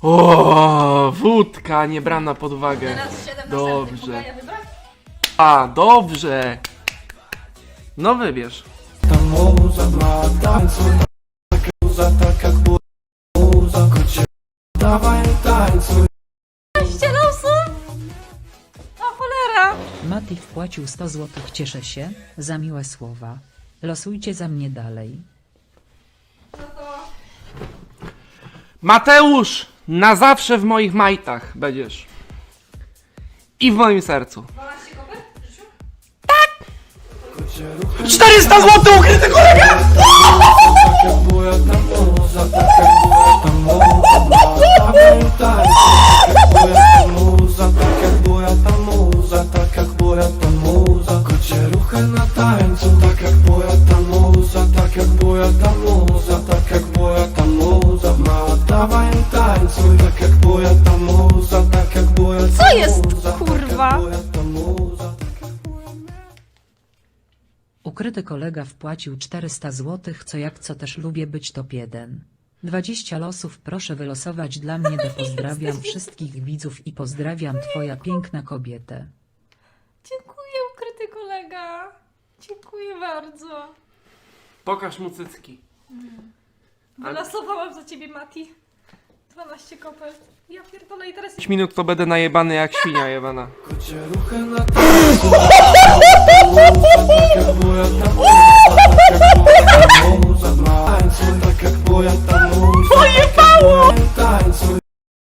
O, wódka nie brana pod uwagę. Teraz 7 Dobrze. wybrać? A, dobrze. No wybierz. Tak jak muza, jak muza Kocie, dawaj tańcuj 15 losów? O cholera! Mati wpłacił 100 zł. Cieszę się za miłe słowa. Losujcie za mnie dalej. Mateusz, na zawsze w moich majtach będziesz. I w moim sercu. 12 kopert? Krzysiu? Kocie, ruchy 400 zł ukryty kolega! Ukryty kolega wpłacił 400 zł, co jak co też lubię być top 1. 20 losów proszę wylosować dla mnie do pozdrawiam wszystkich widzów i pozdrawiam twoja piękna kobietę. Dziękuję, ukryty kolega. Dziękuję bardzo. Pokaż mu cycki. Wylasowałam za ciebie, Mati. 12 kopert. Ja pierdolę i teraz... 5 minut to będę najebany jak świnia jebana. Kocie ruchy na Pojebało!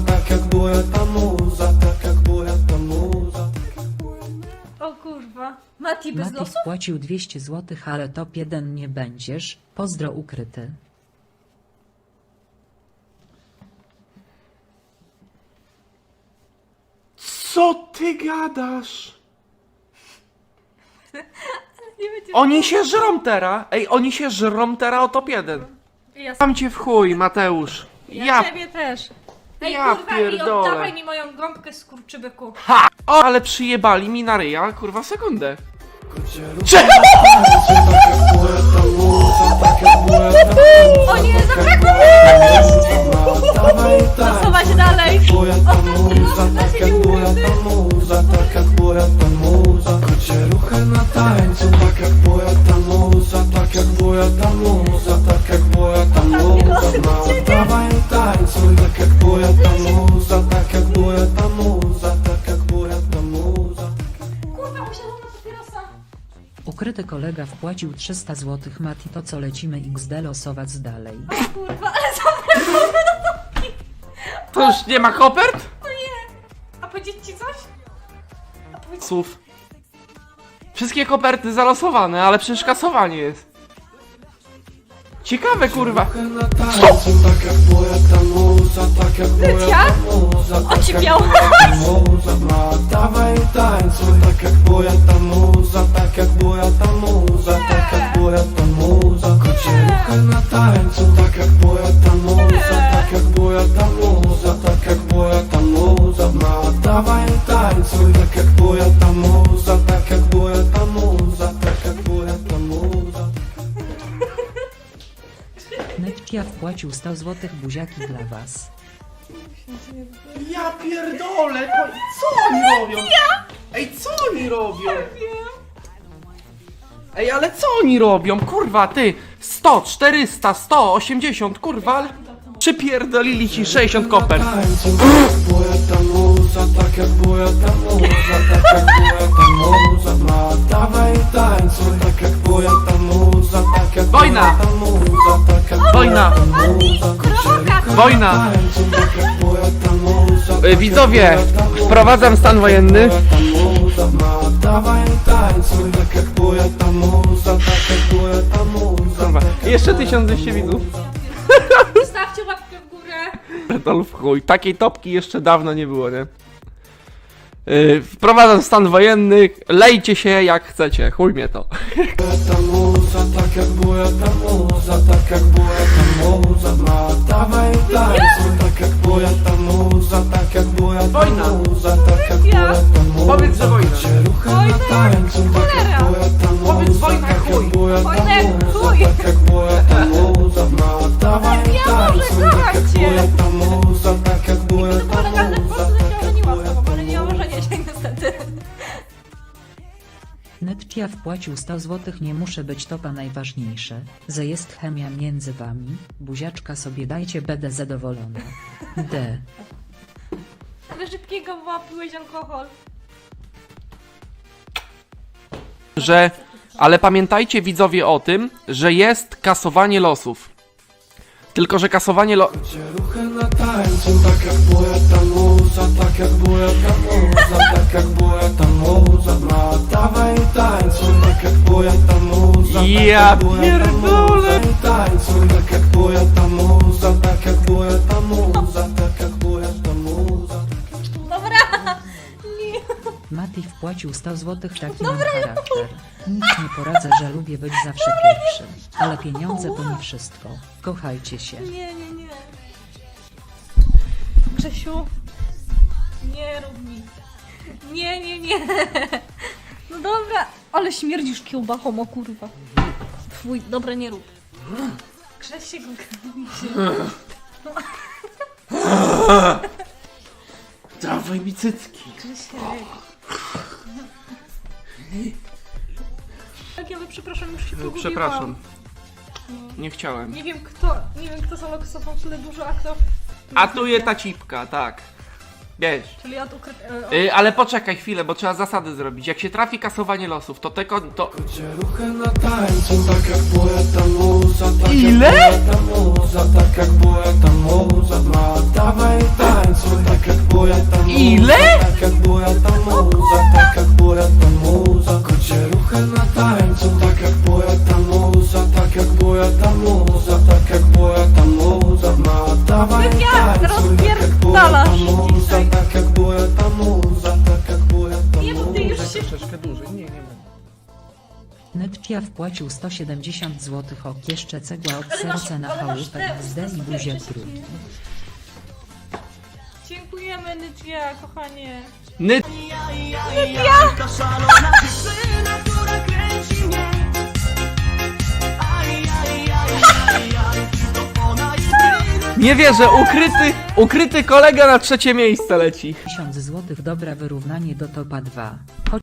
Tak jak ta muza Tak jak ta muza O kurwa. Mati bez Mati losów? wpłacił 200 zł, ale top 1 nie będziesz. Pozdro ukryty. Co ty gadasz? Nie będzie... Oni się żrą teraz. Ej, oni się żrą teraz o top 1. Ja, Mam cię w chuj, Mateusz. ja, Ja... ciebie też. Ej, Ja kurwa, pierdolę. i oddawaj mi moją gąbkę z kurczybyku. O, ale przyjebali mi na ryja, kurwa, sekundę. Kocie ruchy na tańcu Ukryty kolega wpłacił 300 zł. Mati to co lecimy XD losować dalej. Kurwa, ale zabrakło To już nie ma kopert? O nie. A powiedzieć ci coś? A powiedzieć... Słów. Wszystkie koperty zalosowane, ale przecież kasowanie jest. Ciekawe, kurwa. Tak tak tak ta muza Ma dawaj tańcuj, tak jak buja ta muza, tak jak buja ta muza, tak jak buja ta muza Kocie ruchy na tańcu, tak jak buja ta muza, tak jak buja ta muza, tak jak buja ta muza Ma dawaj tańcuj, tak jak ta muza, wpłacił 100 zł. Buziaki dla was. Ja pierdolę, to co oni robią? Ej, co oni robią? Ej, ale co oni robią? Kurwa, ty! 100, 400, 100, 80, kurwa, ale... Przypierdolili ci 60 kopert. Tak ta muza, tak jak buja ta muza, tak jak buja ta muza Ma dawaj tańcuj, tak jak buja ta muza, tak jak Wojna! buja ta muza, tak jak Wojna! buja ta muza! Wojna! Tańcuj, tak jak buja ta muza, Y, Widzowie, wprowadzam stan wojenny. buja ta muza Ma dawaj tańcuj, tak jak buja ta muza, tak jak buja ta muza Kurwa, tak jak jeszcze buja 1200 widzów. pedal w chuj. Takiej topki jeszcze dawno nie było, nie? Y, wprowadzam stan wojenny, lejcie się jak chcecie, chuj mnie to. Wojna! Ja. Powiedz, że wojna! Wojna! Cholera! Powiedz wojna chuj! Wojna chuj! Ja może kochać cię! Nytkia wpłacił 100 zł nie muszę być topa najważniejsze, że jest chemia między wami, buziaczka sobie dajcie będę zadowolona. D. Ale szybkiego wyłapiłeś alkohol. Że... Ale pamiętajcie widzowie o tym, że jest kasowanie losów. Tylko, że kasowanie lo... Gdzie ruchy na tańcu, tak jak poeta muza Tak jak poeta muza, tak jak poeta muza Ma dawaj tańcuj, tak jak poeta muza Ja tak jak poeta pierdolę. muza. Tańcuj, tak jak poeta muza Tak jak poeta muza, tak jak poeta muza Dobra! Nie. Mati wpłacił 100 zł taki mam charakter. Nic nie poradzę, że lubię być zawsze pierwszy. Ale pieniądze to nie wszystko. Kochajcie się. Nie, nie, nie. Grzesiu. Nie rób mi. Nie, nie, nie. No dobra, ale śmierdzisz kiełbachą, o kurwa. Twój, dobra, nie rób. Grzesiek, Dawaj mi cycki. Grzesiek. Tak, ja przepraszam, już się pogubiłam. Przepraszam. Nie chciałem. Nie wiem kto, nie wiem kto zaloksował tyle dużo aktów. A tu je ta cipka, tak. Wiesz. Czyli od ukryt... e, Y, ale poczekaj chwilę, bo trzeba zasady zrobić. Jak się trafi kasowanie losów, to tego, to... Gdzie ruchy Nytkia wpłacił 170 zł ok jeszcze cegła od serca na chałupę XD i te- drugi. Dziękujemy Nydia, kochanie. Ny... Nie wierzę, ukryty, ukryty kolega na trzecie miejsce leci. 1000 zł dobra wyrównanie do topa 2. Choć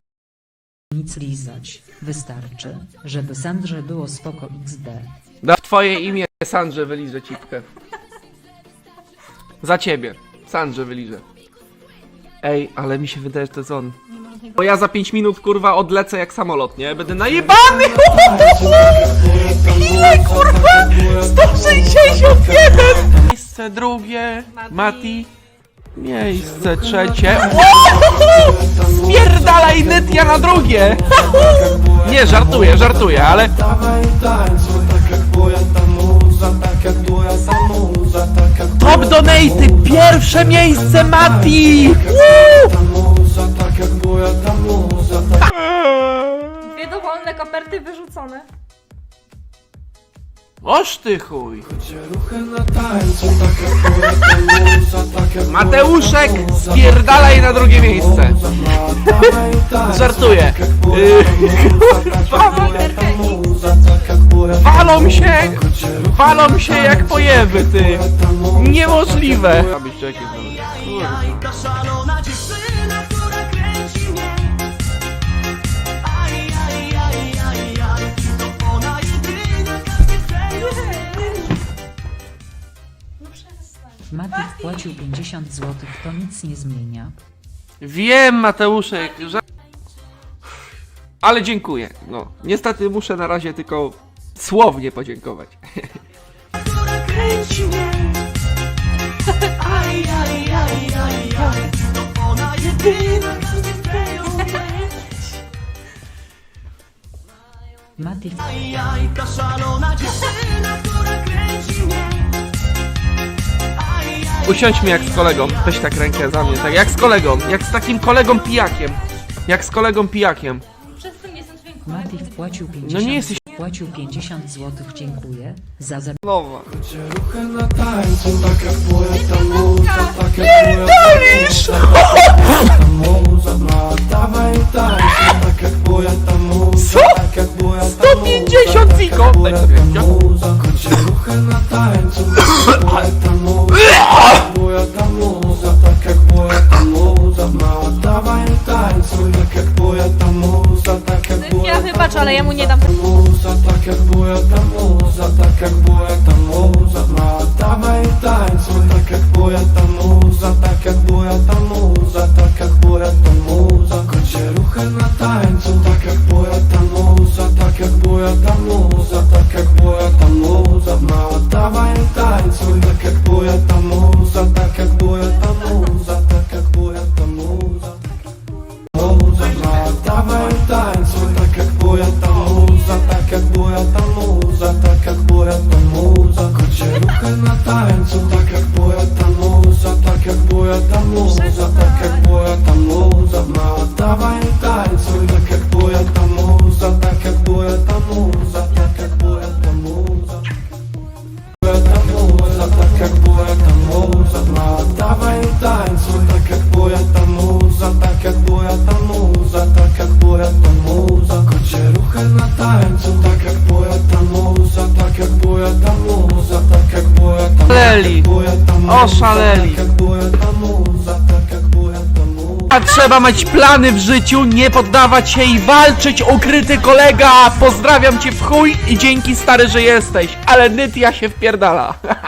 nic lizać, wystarczy, żeby Sandrze było spoko XD. Da w twoje imię Sandrze wyliżę cipkę. Za ciebie. Sandrze wyliżę. Ej, ale mi się wydaje, że to jest on. Bo ja za 5 minut kurwa odlecę jak samolot, nie? Będę najebany! Ile kurwa? 161! Miejsce drugie, Mati. Miejsce trzecie. Spierdalaj Nytia na drugie! Nie, żartuję, żartuję, ale... Top donaty! Pierwsze miejsce Mati! tak Dwie dowolne koperty wyrzucone. Oż ty chuj! Mateuszek, spierdalaj na drugie miejsce. Żartuję. Walą się! Walą się jak pojewy, ty! Niemożliwe! Jajka przestań. Mati wpłacił 50 zł to nic nie zmienia. Wiem, Mateuszek, że... Ale dziękuję. No, niestety muszę na razie tylko słownie podziękować. która kręci mnie Aj, aj, aj, aj, aj To ona jedyna, każdy chce ją mieć Mati Aj, jajka szalona dziewczyna, która kręci mnie Usiądźmy jak z kolegą. Weź tak rękę za mnie, tak jak z kolegą. Jak z takim kolegą pijakiem. Jak z kolegą pijakiem. Przestań, jestem twoim Mati kolegą. wpłacił 50 No nie jesteś- wpłacił 50 zł dziękuję za za Nowa. Tańcu, tak tak tak Co? Tak jak poeta 150 muza, ziko! tak Daj jak sobie muza, tak tak muza, tak dawaj tańcuj, tak muza, tak Ja poeta ale ja mu nie dam. Muza, tak jak ta muza, tak jak buja ta muza, tak jak buja ta muza. Ma, dawaj tańcuj, tak jak buja ta muza, tak jak buja ta muza, tak jak buja ta muza. Buja ta muza, tak jak buja ta muza, ma, dawaj tańcuj, tak jak buja ta muza, tak jak buja ta muza, tak jak buja ta muza. Kocie ruchy na tańcu, tak jak buja ta muza, tak jak buja ta muza, tak jak buja ta muza. Szaleli. Buja ta muza, Oszaleli. Trzeba mieć plany w życiu, nie poddawać się i walczyć, ukryty kolega! Pozdrawiam cię w chuj i dzięki stary, że jesteś, ale Nytia się wpierdala.